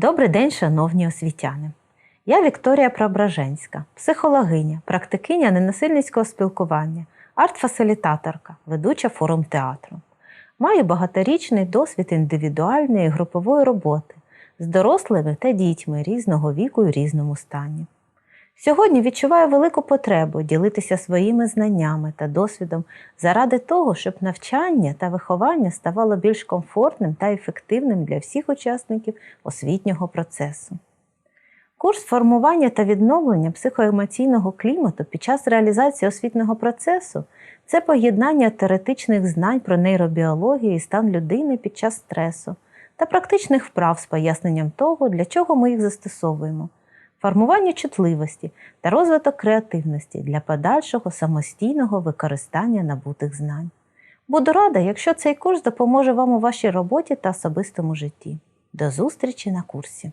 Добрий день, шановні освітяни! Я Вікторія Преображенська, психологиня, практикиня ненасильницького спілкування, арт-фасилітаторка, ведуча форум театру. Маю багаторічний досвід індивідуальної і групової роботи з дорослими та дітьми різного віку і різному стані. Сьогодні відчуваю велику потребу ділитися своїми знаннями та досвідом заради того, щоб навчання та виховання ставало більш комфортним та ефективним для всіх учасників освітнього процесу. Курс формування та відновлення психоемоційного клімату під час реалізації освітнього процесу це поєднання теоретичних знань про нейробіологію і стан людини під час стресу та практичних вправ з поясненням того, для чого ми їх застосовуємо, формування чутливості та розвиток креативності для подальшого самостійного використання набутих знань. Буду рада, якщо цей курс допоможе вам у вашій роботі та особистому житті. До зустрічі на курсі!